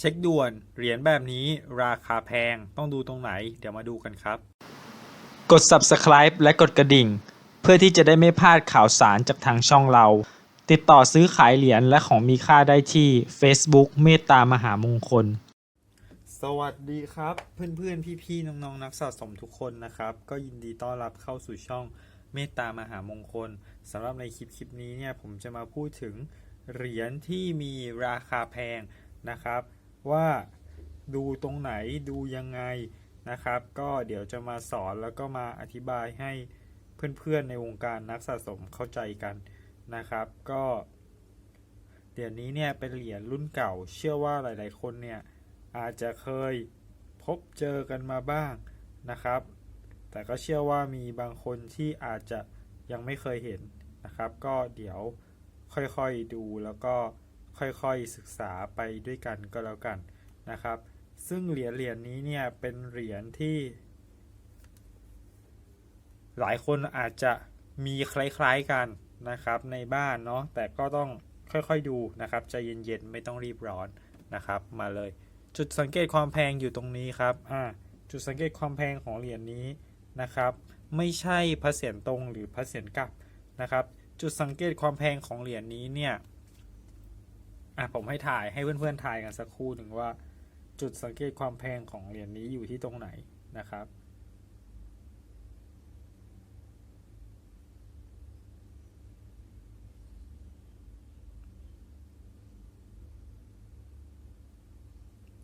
เช็คด่วนเหรียญแบบนี้ราคาแพงต้องดูตรงไหน เดี๋ยวมาดูกันครับ กด subscribe และกดกระดิ่ง เพื่อที่จะได้ไม่พลาดข่าวสารจากทางช่องเรา ติดต่อซื้อขายเหรียญและของมีค่าได้ที่ Facebook เมตตามหามงคล สวัสดีครับ เพื่อนๆ พี่ๆ น้องๆ นักสะสมทุกคนนะครับ ก็ยินดีต้อนรับเข้าสู่ช่องเมตตามหามงคลสำหรับในคลิปคลิปนี้เนี่ยผมจะมาพูดถึงเหรียญที่มีราคาแพงนะครับ ว่าดูตรงไหนดูยังไงนะครับ ก็เดี๋ยวจะมาสอนแล้วก็มาอธิบายให้เพื่อนๆในวงการนักสะสมเข้าใจกันนะครับ ก็เหรียญนี้เนี่ยเป็นเหรียญรุ่นเก่า เชื่อว่าหลาย ๆ คนเนี่ยอาจจะเคยพบเจอกันมาบ้างนะครับ แต่ก็เชื่อว่ามีบางคนที่อาจจะยังไม่เคยเห็นนะครับ ก็เดี๋ยวค่อยๆดูแล้วก็ ค่อยๆศึกษาไปด้วยกันก็แล้วกันนะครับ ซึ่งเหรียญเหรียญนี้เนี่ยเป็นเหรียญที่ หลายคนอาจจะมีคล้ายๆกันนะครับในบ้านเนาะแต่ก็ต้องค่อยๆดูนะครับใจเย็นๆไม่ต้องรีบร้อนนะครับ มาเลย จุดสังเกตความแพงอยู่ตรงนี้ครับอ่าจุดสังเกตความแพงของเหรียญนี้นะครับ ไม่ใช่พระเศียรตรงหรือพระเศียรกลับนะครับ จุดสังเกตความแพงของเหรียญนี้เนี่ย อะผมให้ถ่ายให้เพื่อนๆถ่ายกันสักครู่หนึ่งว่า จุดสังเกตความแพงของเหรียญนี้อยู่ที่ตรงไหนนะครับ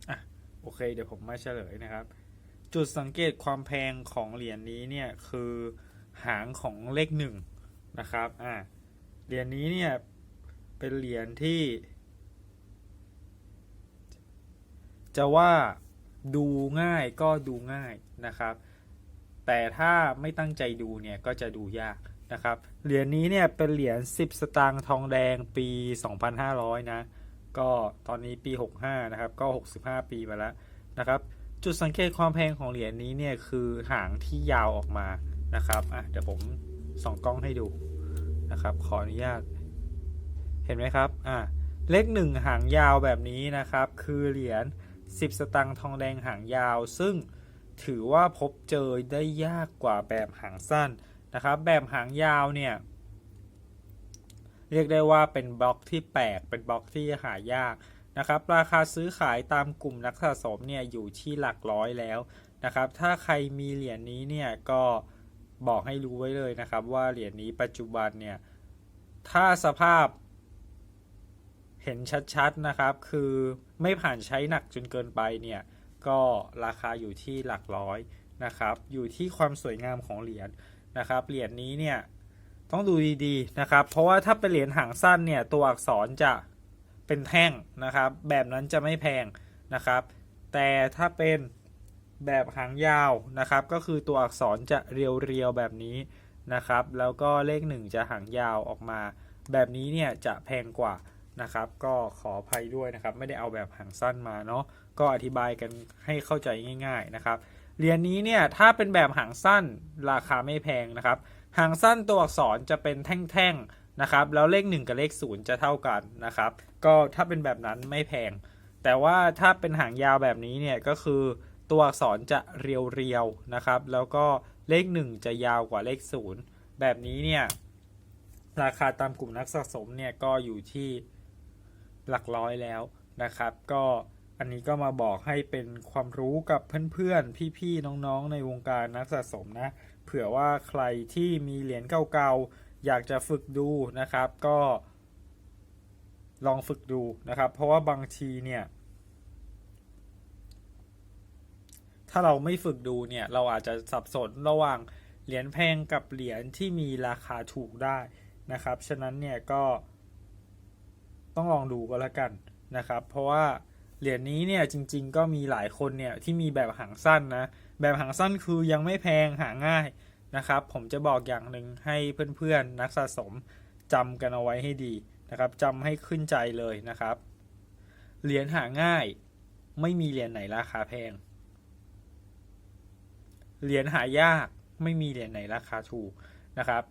อะโอเค เดี๋ยวผมมาเฉลยนะครับ จุดสังเกตความแพงของเหรียญนี้เนี่ยคือหางของเลขหนึ่งนะครับอะเหรียญนี้เนี่ยเป็นเหรียญที่ จะว่าดูง่ายก็ดูง่ายนะครับ แต่ถ้าไม่ตั้งใจดูเนี่ยก็จะดูยากนะครับ เหรียญนี้เนี่ยเป็นเหรียญ 10 สตางค์ทองแดงปี 2,500 นะ ก็ตอนนี้ปี 65 นะครับ ก็ 65 ปีมาแล้วนะครับ จุดสังเกตความแพงของเหรียญนี้เนี่ยคือหางที่ยาวออกมานะครับอะเดี๋ยวผมส่องกล้องให้ดูนะครับ ขออนุญาต เห็นไหมครับ อะเลขหนึ่งหางยาวแบบนี้นะครับ คือเหรียญ 10 สตางค์ทองแดงหางยาว ซึ่งถือว่าพบเจอได้ยากกว่าแบบหางสั้นนะครับ แบบหางยาวเนี่ยเรียกได้ว่าเป็นบล็อกที่แปลกเป็นบล็อกที่หายากนะครับ ราคาซื้อขายตามกลุ่มนักสะสมเนี่ยอยู่ที่หลักร้อยแล้วนะครับ ถ้าใครมีเหรียญนี้เนี่ยก็บอกให้รู้ไว้เลยนะครับ ว่าเหรียญนี้ปัจจุบันเนี่ยถ้าสภาพ เห็นชัดๆนะครับ คือไม่ผ่านใช้หนักจนเกินไปเนี่ย ก็ราคาอยู่ที่หลักร้อยนะครับ อยู่ที่ความสวยงามของเหรียญนะครับ เหรียญนี้เนี่ยต้องดูดีๆนะครับ เพราะว่าถ้าเป็นเหรียญหางสั้นเนี่ยตัวอักษรจะเป็นแท่งนะครับ แบบนั้นจะไม่แพงนะครับ แต่ถ้าเป็นแบบหางยาวนะครับ ก็คือตัวอักษรจะเรียวๆแบบนี้นะครับ แล้วก็เลขหนึ่งจะหางยาวออกมา แบบนี้เนี่ยจะแพงกว่า นะครับ ก็ขออภัยด้วยนะครับ ไม่ได้เอาแบบหางสั้นมาเนาะก็อธิบายกันให้เข้าใจง่าย ๆนะครับเหรียญนี้เนี่ยถ้าเป็นแบบหางสั้นราคาไม่แพงนะครับ หางสั้นตัวอักษรจะเป็นแท่งๆนะครับ แล้วเลข 1 กับเลข 0 จะเท่ากันนะครับ ก็ถ้าเป็นแบบนั้นไม่แพง แต่ว่าถ้าเป็นหางยาวแบบนี้เนี่ยก็คือตัวอักษรจะเรียวๆนะครับ แล้วก็เลข 1 จะยาวกว่าเลข 0 แบบนี้เนี่ยราคาตามกลุ่มนักสะสมเนี่ยก็อยู่ที่ หลักร้อยแล้วนะครับ ก็อันนี้ก็มาบอกให้เป็นความรู้กับเพื่อนๆ พี่ๆ น้องๆ ในวงการนักสะสมนะ เผื่อว่าใครที่มีเหรียญเก่าๆ อยากจะฝึกดูนะครับ ก็ลองฝึกดูนะครับ เพราะว่าบางทีเนี่ย ถ้าเราไม่ฝึกดูเนี่ย เราอาจจะสับสนระหว่างเหรียญแพงกับเหรียญที่มีราคาถูกได้นะครับ ฉะนั้นเนี่ยก็ ต้องลองดูก็แล้วกันนะครับ เพราะว่าเหรียญนี้เนี่ยจริง ๆ ก็มีหลายคนเนี่ยที่มีแบบหางสั้นนะแบบหางสั้นคือยังไม่แพงหาง่ายนะครับ ผมจะบอกอย่างหนึ่งให้เพื่อนๆนักสะสมจำกันเอาไว้ให้ดีนะครับจำให้ขึ้นใจเลยนะครับเหรียญหาง่าย ไม่มีเหรียญไหนราคาแพงเหรียญหายากไม่มีเหรียญไหนราคาถูกนะครับ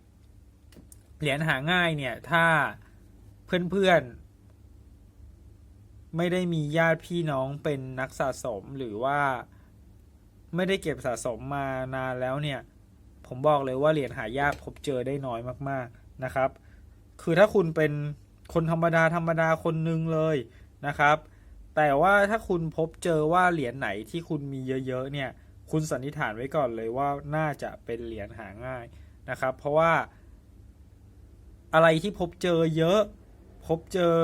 เหรียญหาง่ายเนี่ยถ้าเพื่อน ไม่ได้มีญาติพี่น้องเป็นนักสะสมหรือว่า ไม่ได้เก็บสะสมมานานแล้วเนี่ย ผมบอกเลยว่าเหรียญหายากพบเจอได้น้อยมากๆนะครับ คือถ้าคุณเป็นคนธรรมดาธรรมดาคนหนึ่งเลยนะครับ แต่ว่าถ้าคุณพบเจอว่าเหรียญไหนที่คุณมีเยอะๆเนี่ย คุณสันนิษฐานไว้ก่อนเลยว่าน่าจะเป็นเหรียญหาง่ายนะครับ เพราะว่าอะไรที่พบเจอเยอะ พบเจอ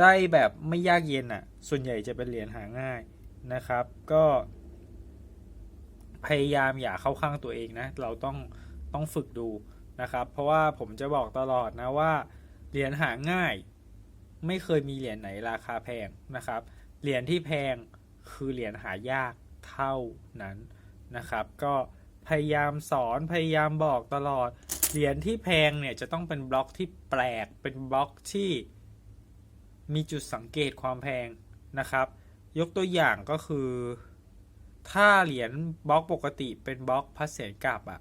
ได้แบบไม่ยากเย็นอะ ส่วนใหญ่จะเป็นเหรียญหาง่ายนะครับ ก็ พยายามอย่าเข้าข้างตัวเองนะ เราต้องต้องฝึกดูนะครับ เพราะว่าผมจะบอกตลอดนะว่าเหรียญหาง่าย ไม่เคยมีเหรียญไหนราคาแพงนะครับ เหรียญที่แพงคือเหรียญหายากเท่านั้นนะครับ ก็พยายามสอนพยายามบอกตลอด เหรียญที่แพงเนี่ยจะต้องเป็นบล็อกที่แปลกเป็นบล็อกที่ มีจุดสังเกตความแพงนะครับ ยกตัวอย่างก็คือ ถ้าเหรียญบล็อกปกติเป็นบล็อกพัดเสียนกลับอะ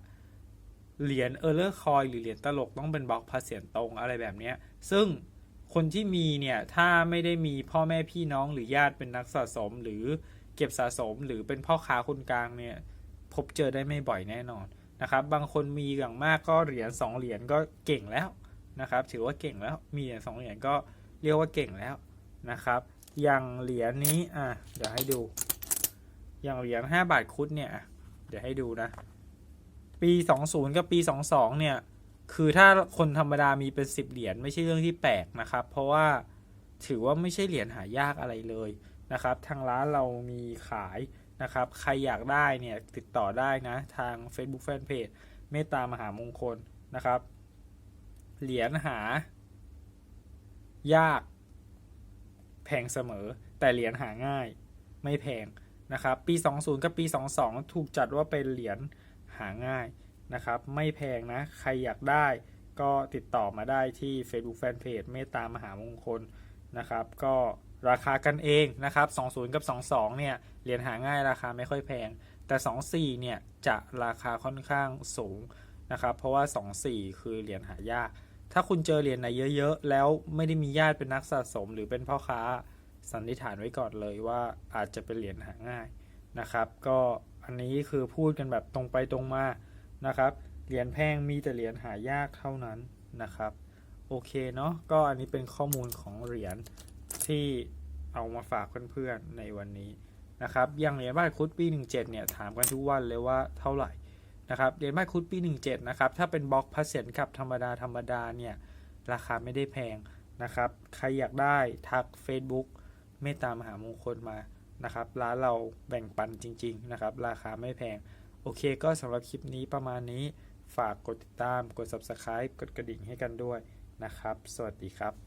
เหรียญเออร์เลอร์คอยหรือเหรียญตลกต้องเป็นบล็อกพัดเสียนตรงอะไรแบบนี้ซึ่งคนที่มีเนี่ยถ้าไม่ได้มีพ่อแม่พี่น้องหรือญาติเป็นนักสะสมหรือเก็บสะสมหรือเป็นพ่อค้าคนกลางเนี่ยพบเจอได้ไม่บ่อยแน่นอนนะครับ บางคนมีอย่างมากก็เหรียญสองเหรียญก็เก่งแล้วนะครับ ถือว่าเก่งแล้วมีเหรียญสองเหรียญก็ เรียกว่าเก่งแล้วนะครับ อย่างเหรียญนี้อะเดี๋ยวให้ดู อย่างเหรียญห้าบาทคุดเนี่ยเดี๋ยวให้ดูนะ ปีสองศูนย์กับปีสองสองเนี่ย คือถ้าคนธรรมดามีเป็นสิบเหรียญไม่ใช่เรื่องที่แปลกนะครับ เพราะว่าถือว่าไม่ใช่เหรียญหายากอะไรเลยนะครับ ทางร้านเรามีขายนะครับ ใครอยากได้เนี่ยติดต่อได้นะ ทาง Facebook Fanpage เมตตามหามงคลนะครับ เหรียญหา ยาก แพงเสมอ แต่เหรียญหาง่ายไม่แพงนะครับ ปี 20 กับปี 22 ถูกจัดว่าเป็นเหรียญหาง่ายนะครับ ไม่แพงนะ ใครอยากได้ก็ติดต่อมาได้ที่ Facebook Fanpage เมตตามหามงคลนะครับ ก็ราคากันเองนะครับ 20 กับ 22 เนี่ย เหรียญหาง่ายราคาไม่ค่อยแพง แต่ 24 เนี่ย จะราคาค่อนข้างสูงนะครับ เพราะว่า 24 คือเหรียญหายาก ถ้าคุณเจอเหรียญไหนเยอะๆ แล้วไม่ได้มีญาติเป็นนักสะสม หรือเป็นพ่อค้าสันนิษฐานไว้ก่อนเลยว่าอาจจะเป็นเหรียญหาง่ายนะครับ ก็อันนี้คือพูดกันแบบตรงไปตรงมานะครับ เหรียญแพงมีแต่เหรียญหายากเท่านั้นนะครับ โอเคเนาะก็อันนี้เป็นข้อมูลของเหรียญที่เอามาฝากเพื่อนๆในวันนี้นะครับอย่างเหรียญบาทคุดปี 17 เนี่ยถามกันทุกวันเลยว่าเท่าไหร่ นะครับเหรียญบาทคุดปี 17 นะครับ ถ้าเป็นบล็อกพัสเซนกับธรรมดาธรรมดาเนี่ย ราคาไม่ได้แพงนะครับ ใครอยากได้ทัก Facebook เมตตามหามงคลมานะครับ ร้านเราแบ่งปันจริง ๆ นะครับ ราคาไม่แพง โอเคก็สำหรับคลิปนี้ประมาณนี้ฝากกดติดตามกด Subscribe กดกระดิ่งให้กันด้วยนะครับ สวัสดีครับ